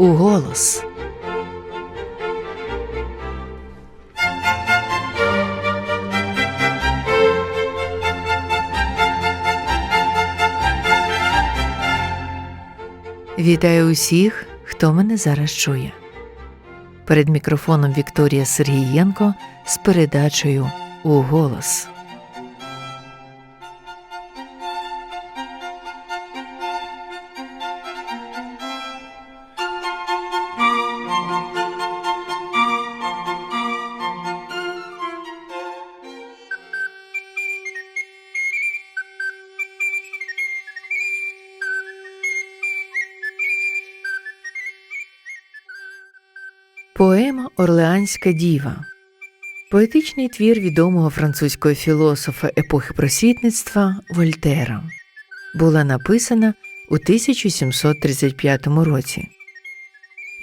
у голос. Вітаю усіх, хто мене зараз чує. Перед мікрофоном Вікторія Сергієнко з передачею у голос. Поема Орлеанська діва поетичний твір відомого французького філософа епохи просвітництва Вольтера була написана у 1735 році.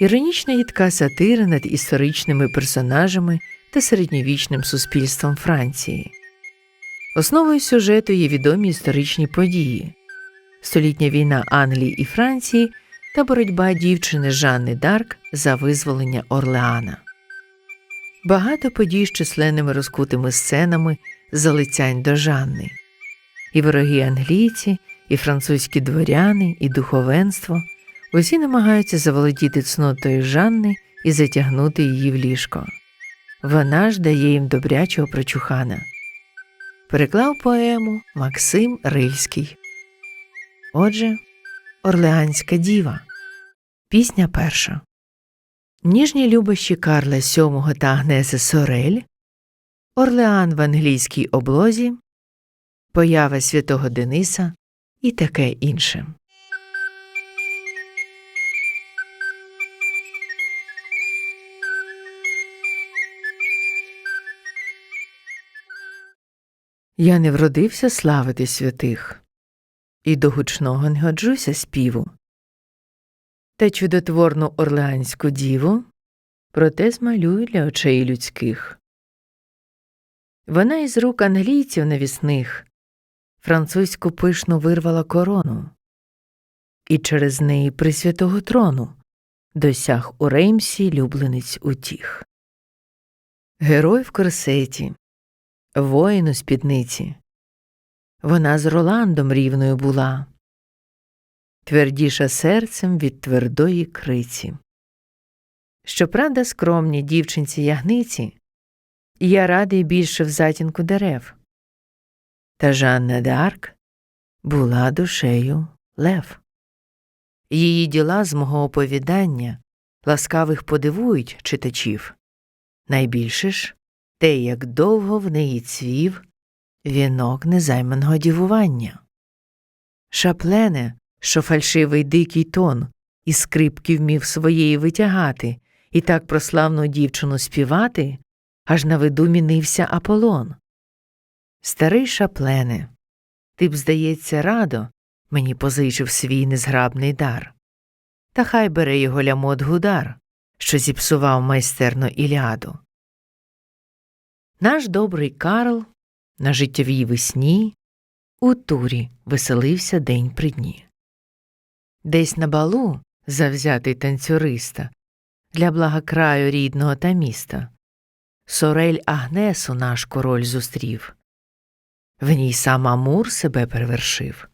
Іронічна гідка сатира над історичними персонажами та середньовічним суспільством Франції. Основою сюжету є відомі історичні події столітня війна Англії і Франції та боротьба дівчини Жанни Дарк за визволення Орлеана. Багато подій з численними розкутими сценами залицянь до Жанни. І вороги англійці, і французькі дворяни, і духовенство усі намагаються заволодіти цнотою Жанни і затягнути її в ліжко. Вона ж дає їм добрячого прочухана. Переклав поему Максим Рильський. Отже, Орлеанська діва. Пісня перша. Ніжні любощі Карла VII та Агнеси Сорель. Орлеан в англійській облозі. Поява святого Дениса і таке інше. Я не вродився славити святих, і до гучного не годжуся співу та чудотворну орлеанську діву, проте змалюю для очей людських. Вона із рук англійців навісних французьку пишну вирвала корону, і через неї присвятого трону досяг у Реймсі любленець утіх. Герой в корсеті, воїн у спідниці. Вона з Роландом рівною була твердіша серцем від твердої криці. Щоправда, скромні дівчинці ягниці, я радий більше в затінку дерев. Та Жанна Д'Арк була душею лев. Її діла з мого оповідання ласкавих подивують читачів. Найбільше ж те, як довго в неї цвів вінок незайманого дівування. Шаплене що фальшивий дикий тон і скрипки вмів своєї витягати, і так про славну дівчину співати, аж на виду мінився Аполлон. Старий шаплене, ти б, здається, радо мені позичив свій незграбний дар. Та хай бере його лямот гудар, що зіпсував майстерно Іліаду. Наш добрий Карл на життєвій весні у турі веселився день при дні. Десь на балу завзятий танцюриста для блага краю рідного та міста. Сорель Агнесу наш король зустрів. В ній сам Амур себе перевершив.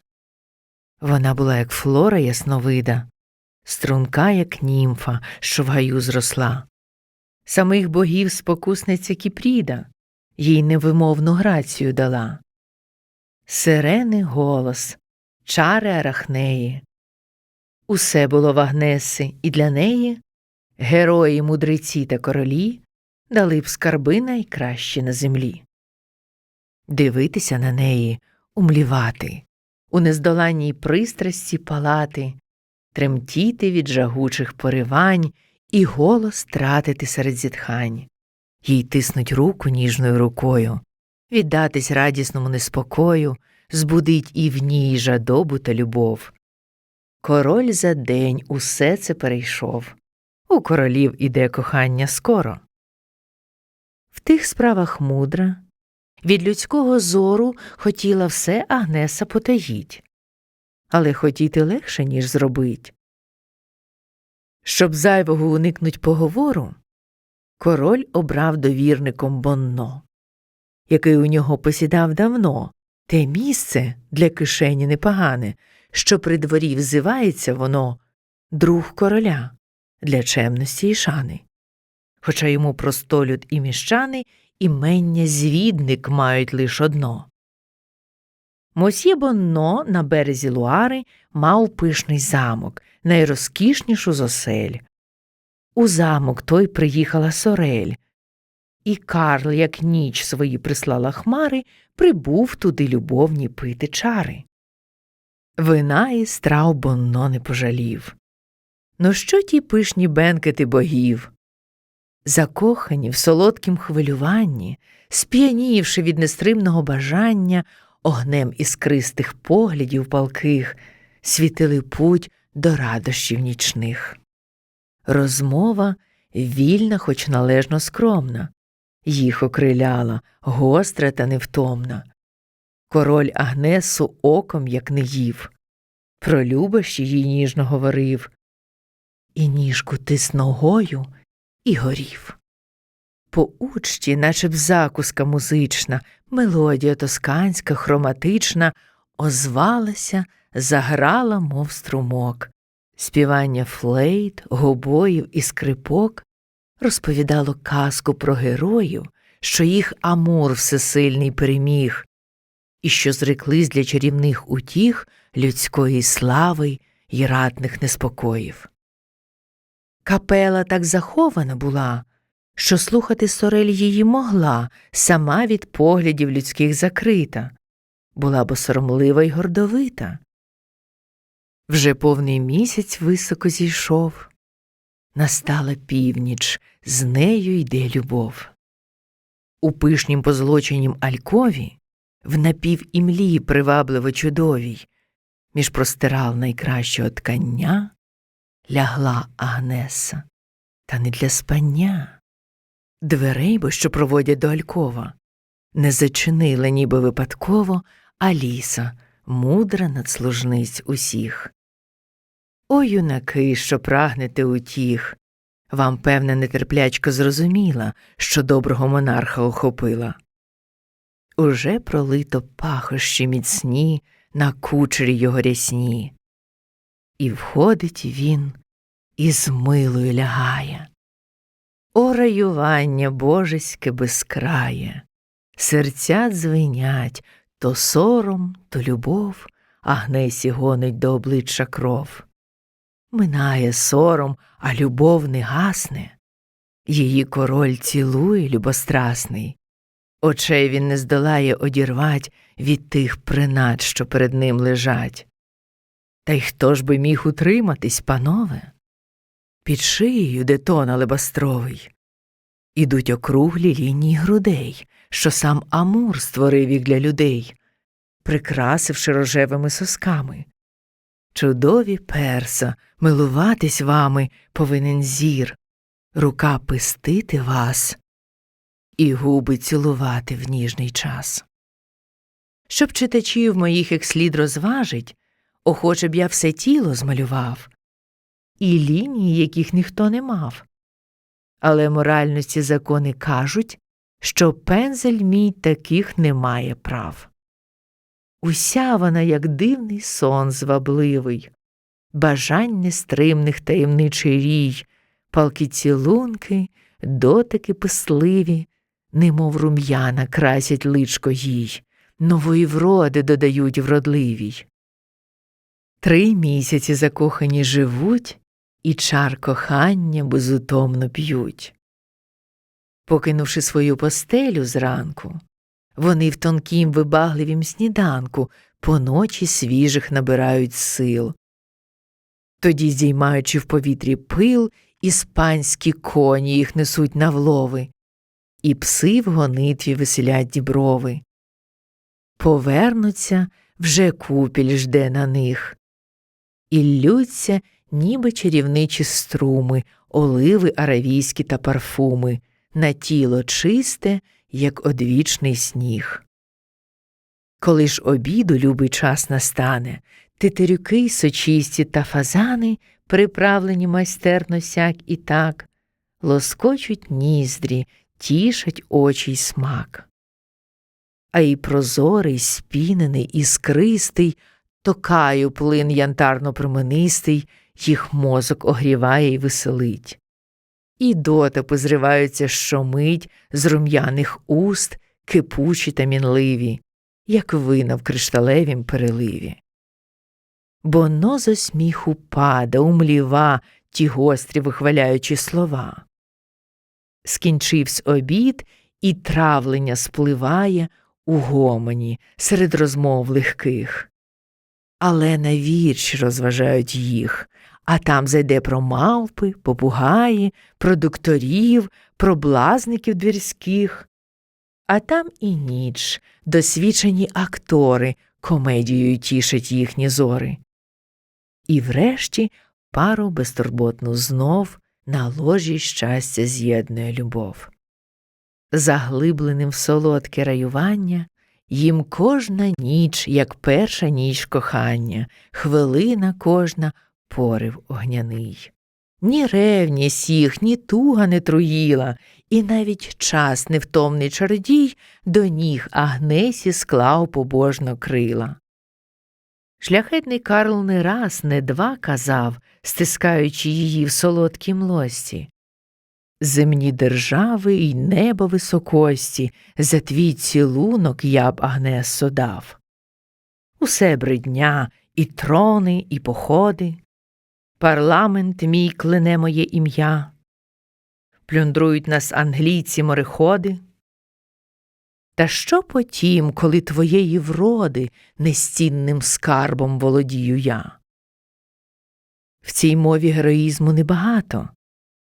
Вона була, як флора ясновида, струнка, як німфа, що в гаю зросла. Самих богів спокусниця Кіпріда їй невимовну грацію дала. Сирени голос, чари арахнеї, Усе було в Агнеси, і для неї герої, мудреці та королі дали б скарби найкращі на землі. Дивитися на неї, умлівати, у нездоланній пристрасті палати, тремтіти від жагучих поривань і голос тратити серед зітхань, їй тиснуть руку ніжною рукою, віддатись радісному неспокою, збудить і в ній жадобу та любов. Король за день усе це перейшов. У королів іде кохання скоро. В тих справах мудра, від людського зору хотіла все Агнеса потаїть, але хотіти легше, ніж зробить. Щоб зайвого уникнуть поговору, король обрав довірником Бонно, який у нього посідав давно, те місце для кишені непогане, що при дворі взивається воно друг короля для чемності і шани. Хоча йому простолюд і міщани імення звідник мають лиш одно. Мосьє Бонно на березі Луари мав пишний замок, найрозкішнішу з осель. У замок той приїхала Сорель, і Карл, як ніч свої прислала хмари, прибув туди любовні пити чари. Вина і страв Бонно не пожалів. Ну що ті пишні бенкети богів? Закохані в солодкім хвилюванні, сп'янівши від нестримного бажання, огнем іскристих поглядів палких, світили путь до радощів нічних. Розмова вільна, хоч належно скромна, їх окриляла, гостра та невтомна. Король Агнесу оком, як не їв, про любощі їй ніжно говорив, і ніжку тис ногою і горів. По учті, наче б закуска музична, мелодія тосканська, хроматична, озвалася, заграла, мов струмок. Співання флейт, гобоїв і скрипок розповідало казку про героїв, що їх Амур всесильний переміг, і що зреклись для чарівних утіх людської слави й радних неспокоїв. Капела так захована була, що слухати сорель її могла, сама від поглядів людських закрита, була бо соромлива й гордовита. Вже повний місяць високо зійшов, настала північ, з нею йде любов. У пишнім позлоченім алькові, в напівімлі привабливо чудовій, між простирал найкращого ткання лягла Агнеса, та не для спання. Дверей, бо що проводять до Алькова, не зачинила ніби випадково Аліса, мудра надслужниць усіх. О, юнаки, що прагнете утіх, вам, певне, нетерплячко зрозуміла, що доброго монарха охопила. Уже пролито пахощі міцні на кучері його рясні, і входить він і з милою лягає. О, раювання божеське безкрає, серця дзвенять то сором, то любов, Агнесі гонить до обличчя кров. Минає сором, а любов не гасне. Її король цілує любострасний. Очей він не здолає одірвать від тих принад, що перед ним лежать. Та й хто ж би міг утриматись, панове? Під шиєю детон алебастровий. Ідуть округлі лінії грудей, що сам Амур створив їх для людей, прикрасивши рожевими сосками. Чудові перса, милуватись вами повинен зір, рука пестити вас і губи цілувати в ніжний час. Щоб читачів моїх як слід розважить, охоче б я все тіло змалював, і лінії, яких ніхто не мав. Але моральності закони кажуть, що пензель мій таких не має прав. Уся вона, як дивний сон звабливий, бажань нестримних таємничий рій, палки цілунки, дотики писливі, немов рум'яна красять личко їй, нової вроди додають вродливій. Три місяці закохані живуть і чар кохання безутомно п'ють. Покинувши свою постелю зранку, вони в тонкім вибагливім сніданку поночі свіжих набирають сил. Тоді, здіймаючи в повітрі пил, іспанські коні їх несуть на влови, і пси в гонитві веселять діброви. Повернуться, вже купіль жде на них, і ллються, ніби чарівничі струми, оливи аравійські та парфуми, на тіло чисте, як одвічний сніг. Коли ж обіду любий час настане, тетерюки сочисті та фазани, приправлені майстерно сяк і так, лоскочуть ніздрі, тішать очі й смак. А і прозорий, спінений, іскристий, токаю плин янтарно променистий, їх мозок огріває й веселить. І дотипи зриваються щомить з рум'яних уст, кипучі та мінливі, як вина в кришталевім переливі. Бо но зо сміху пада, умліва ті гострі вихваляючі слова. Скінчивсь обід, і травлення спливає у гомоні серед розмов легких. Але на вірші розважають їх, а там зайде про мавпи, попугаї, про докторів, про блазників двірських. А там і ніч, досвідчені актори комедією тішать їхні зори. І врешті пару безтурботну знов на ложі щастя з'єднує любов. Заглибленим в солодке раювання, їм кожна ніч, як перша ніч кохання, хвилина кожна порив огняний. Ні ревність їх, ні туга не труїла, і навіть час невтомний чародій до ніг Агнесі склав побожно крила. Шляхетний Карл не раз, не два казав, стискаючи її в солодкій млості. Земні держави й небо високості, за твій цілунок я б Агнесо дав. Усе бредня, і трони, і походи, парламент мій клине моє ім'я, плюндрують нас англійці мореходи. Та що потім, коли твоєї вроди нестінним скарбом володію я? В цій мові героїзму небагато,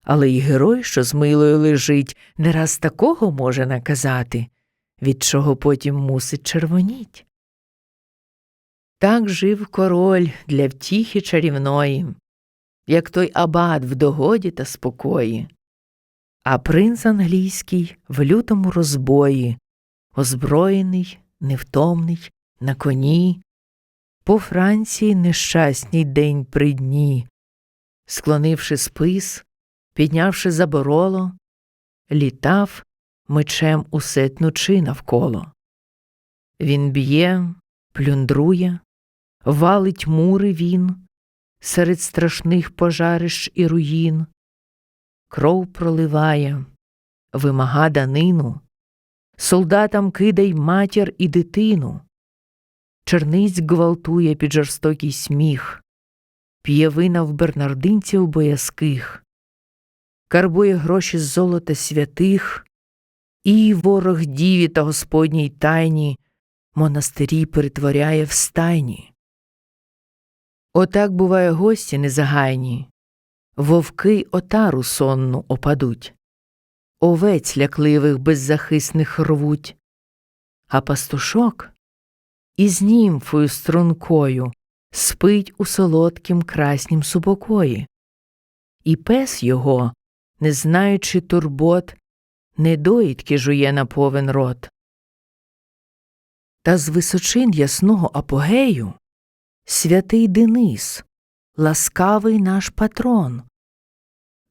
але й герой, що з милою лежить, не раз такого може наказати, від чого потім мусить червоніть. Так жив король для втіхи чарівної, як той абат в догоді та спокої, а принц англійський в лютому розбої озброєний, невтомний, на коні, по Франції нещасній день при дні, склонивши спис, піднявши забороло, літав мечем усе тнучи навколо. Він б'є, плюндрує, валить мури він серед страшних пожарищ і руїн, кров проливає, вимага данину. Солдатам кидай матір і дитину, черниць гвалтує під жорстокий сміх, п'є вина в бернардинців боязких, карбує гроші з золота святих, і ворог діві та господній тайні монастирі перетворяє в стайні. Отак буває гості незагайні, вовки отару сонну опадуть. Овець лякливих беззахисних рвуть, а пастушок із німфою стрункою спить у солодкім краснім супокої, і пес його, не знаючи турбот, недоїдки жує на повен рот. Та з височин ясного апогею святий Денис, ласкавий наш патрон,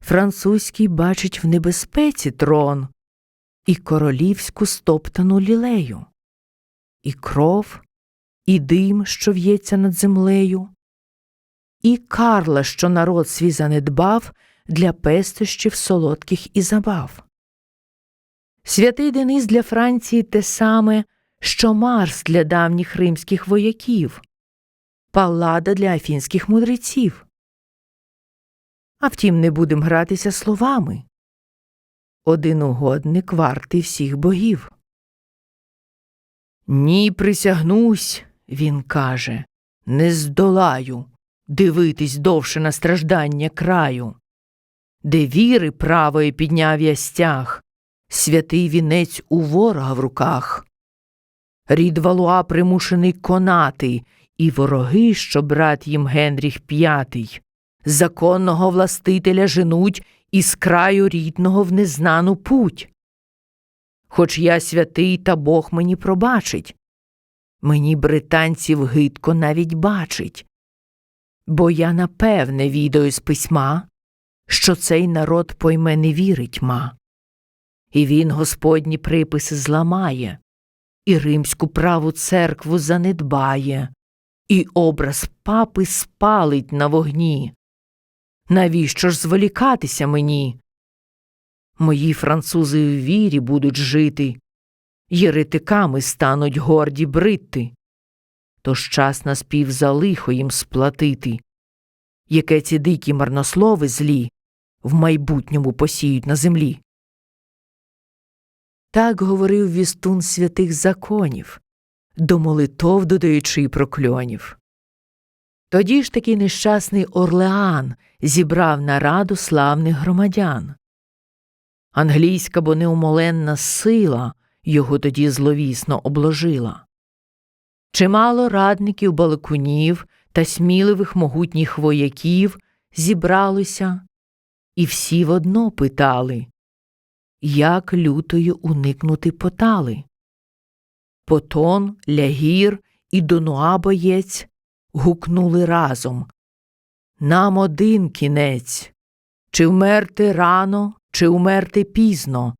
французький бачить в небезпеці трон і королівську стоптану лілею, і кров, і дим, що в'ється над землею, і Карла, що народ свій занедбав для пестощів солодких і забав. Святий Денис для Франції те саме, що Марс для давніх римських вояків, палада для афінських мудреців. А втім, не будем гратися словами. Один угодник вартий всіх богів. Ні, присягнусь, він каже, не здолаю дивитись довше на страждання краю, де віри правої підняв я стяг, святий вінець у ворога в руках. Рід Валуа примушений конати, і вороги, що брат їм Генріх п'ятий законного властителя женуть із краю рідного в незнану путь. Хоч я святий, та Бог мені пробачить. Мені британців гидко навіть бачить, бо я напевне відаю з письма, що цей народ пойме не вірить ма. І він Господні приписи зламає, і римську праву церкву занедбає, і образ папи спалить на вогні. Навіщо ж зволікатися мені? Мої французи в вірі будуть жити, єретиками стануть горді брити. Тож час наспів за лихо їм сплатити, яке ці дикі марнослови злі в майбутньому посіють на землі. Так говорив вістун святих законів, до молитов додаючи прокльонів. Тоді ж таки нещасний Орлеан зібрав нараду славних громадян. Англійська бо неумоленна сила його тоді зловісно обложила. Чимало радників балакунів та сміливих могутніх вояків зібралося, і всі водно питали, як лютою уникнути потали. Потон, лягір і Донуа боєць гукнули разом Нам один кінець, чи вмерти рано, чи умерти пізно.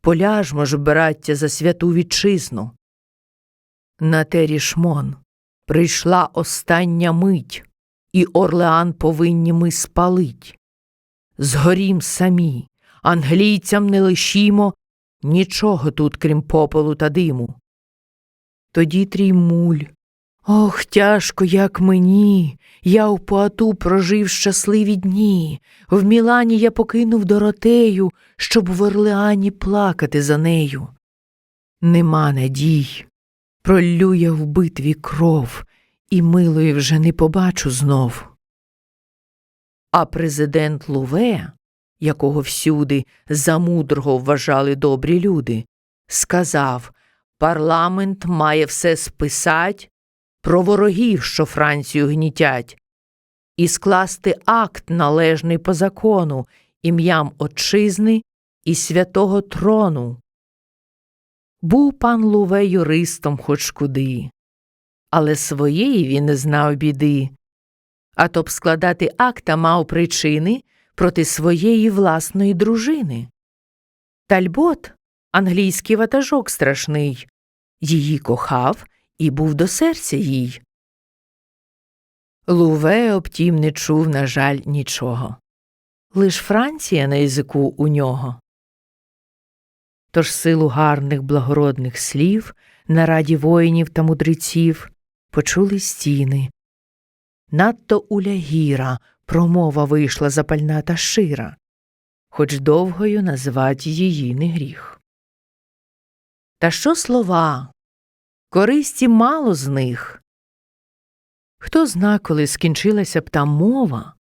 Поляжмо ж, браття, за святу вітчизну. На те рішмон прийшла остання мить, і Орлеан повинні ми спалить. Згорім самі, англійцям не лишімо нічого тут, крім попелу та диму. Тоді трімуль. Ох, тяжко, як мені. Я в Пуату прожив щасливі дні. В Мілані я покинув Доротею, щоб в Орлеані плакати за нею. Нема надій. Проллю я в битві кров, і милої вже не побачу знов. А президент Луве, якого всюди за мудрого вважали добрі люди, сказав парламент має все списать про ворогів, що Францію гнітять, і скласти акт належний по закону ім'ям Отчизни і святого трону. Був пан Луве юристом хоч куди, але своєї він не знав біди, а то б складати акта мав причини проти своєї власної дружини. Тальбот, англійський ватажок страшний, її кохав і був до серця їй. Луве обтім не чув, на жаль, нічого. Лиш Франція на язику у нього. Тож силу гарних благородних слів на раді воїнів та мудреців почули стіни. Надто у лягіра промова вийшла запальна та шира, хоч довгою назвать її не гріх. Та що слова? Користі мало з них. Хто зна, коли скінчилася б та мова,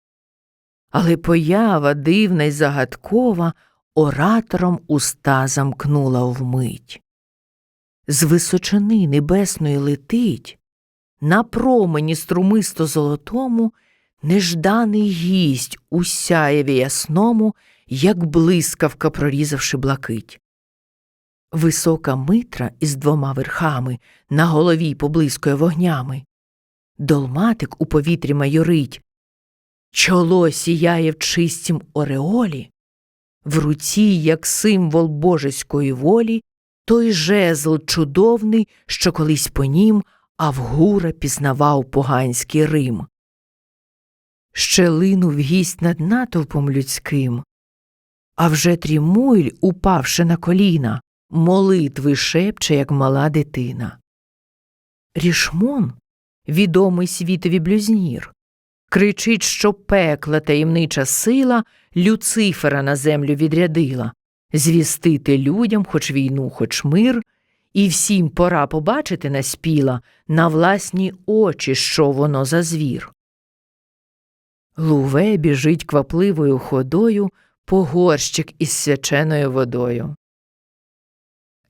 але поява дивна й загадкова оратором уста замкнула вмить. З височини небесної летить, на промені струмисто золотому, нежданий гість у сяєві ясному, як блискавка прорізавши блакить. Висока митра із двома верхами на голові поблискує вогнями. Долматик у повітрі майорить, чоло сіяє в чистім ореолі, в руці, як символ божеської волі, той жезл чудовний, що колись по нім Авгура пізнавав поганський Рим. Ще линув гість над натовпом людським, а вже трімуйль, упавши на коліна, молитви шепче, як мала дитина. Рішмон, відомий світові блюзнір, кричить, що пекла таємнича сила Люцифера на землю відрядила, звістити людям хоч війну, хоч мир, і всім пора побачити наспіла на власні очі, що воно за звір. Луве біжить квапливою ходою по горщик із свяченою водою.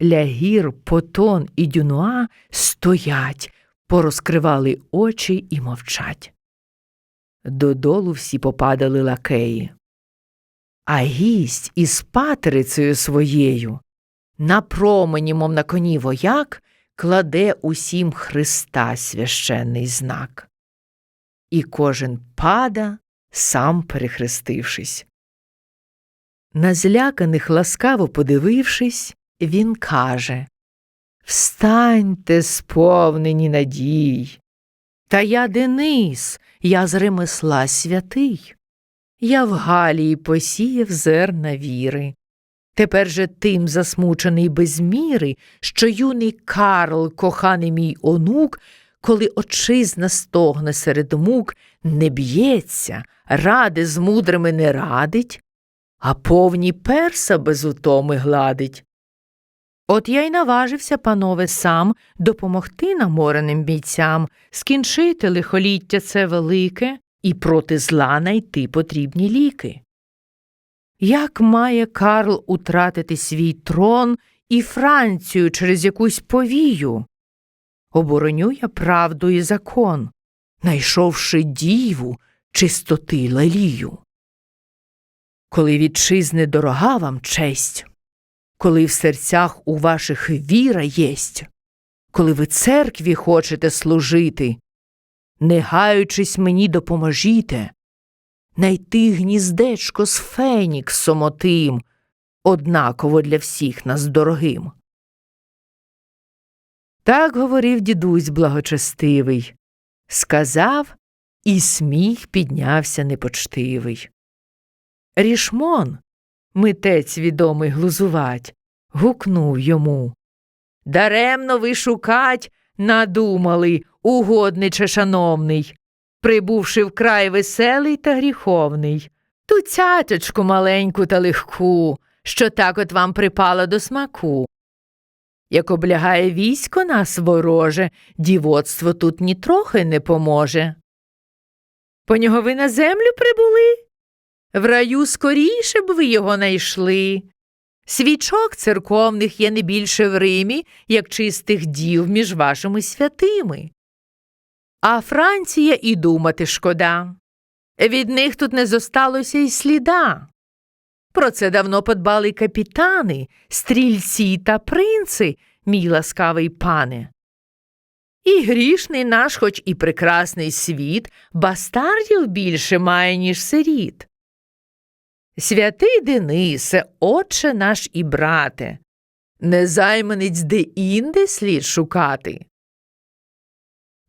Лягір, потон і дюнуа стоять, порозкривали очі і мовчать. Додолу всі попадали лакеї. А гість із патерицею своєю на промені, мов на коні вояк, кладе усім Христа священний знак. і кожен пада, сам перехрестившись. На зляканих ласкаво подивившись, він каже Встаньте, сповнені надій. Та я Денис, я з ремесла святий. Я в Галії посіяв зерна віри. Тепер же тим засмучений без міри, що юний Карл, коханий мій онук, коли отчизна стогне серед мук, не б'ється, ради з мудрими не радить, а повні перса без утоми гладить. От я й наважився, панове, сам допомогти намореним бійцям, скінчити лихоліття це велике і проти зла найти потрібні ліки. Як має Карл утратити свій трон і Францію через якусь повію? Обороню я правду і закон, найшовши діву чистоти лалію. Коли вітчизни дорога вам честь, коли в серцях у ваших віра єсть, коли ви церкві хочете служити, не гаючись мені допоможіте, найти гніздечко з феніксом отим, однаково для всіх нас дорогим. Так говорив дідусь благочестивий, сказав, і сміх піднявся непочтивий. Рішмон, митець відомий глузувать, гукнув йому. Даремно ви шукать надумали, угодниче шановний, прибувши вкрай веселий та гріховний. Ту цяточку маленьку та легку, що так от вам припала до смаку. Як облягає військо нас вороже, дівоцтво тут нітрохи не поможе. По нього ви на землю прибули? В раю скоріше б ви його найшли. Свічок церковних є не більше в Римі, як чистих дів між вашими святими. А Франція і думати шкода. Від них тут не зосталося й сліда. Про це давно подбали капітани, стрільці та принци, мій ласкавий пане. І грішний наш, хоч і прекрасний світ, бастардів більше має, ніж сиріт. Святий Денисе, отче наш і брате, незайманець де інде слід шукати.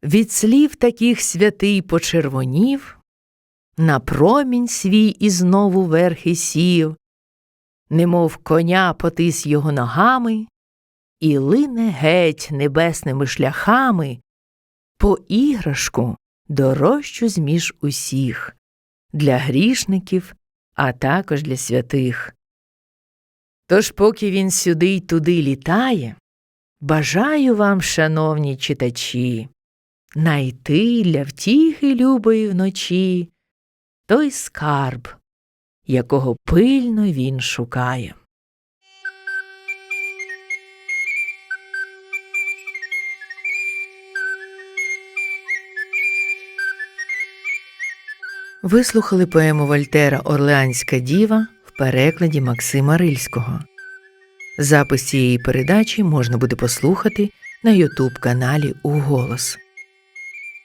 Від слів таких святий почервонів, на промінь свій і знову верхи сів, немов коня потис його ногами, і лине геть небесними шляхами по іграшку дорожчу зміж усіх, для грішників, а також для святих. Тож, поки він сюди й туди літає, бажаю вам, шановні читачі, найти для втіхи любої вночі той скарб, якого пильно він шукає. Ви слухали поему Вольтера Орлеанська діва в перекладі Максима Рильського. Запис цієї передачі можна буде послухати на Ютуб каналі Уголос.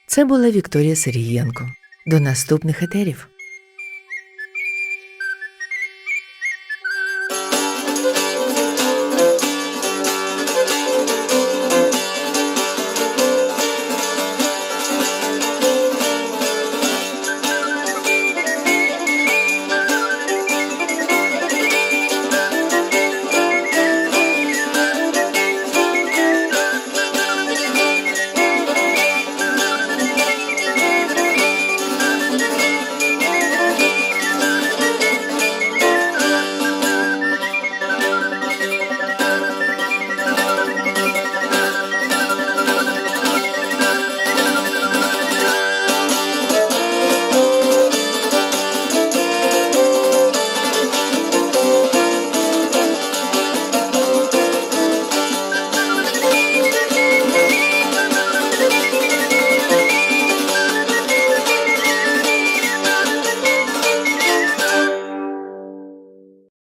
Це була Вікторія Сергієнко. До наступних етерів.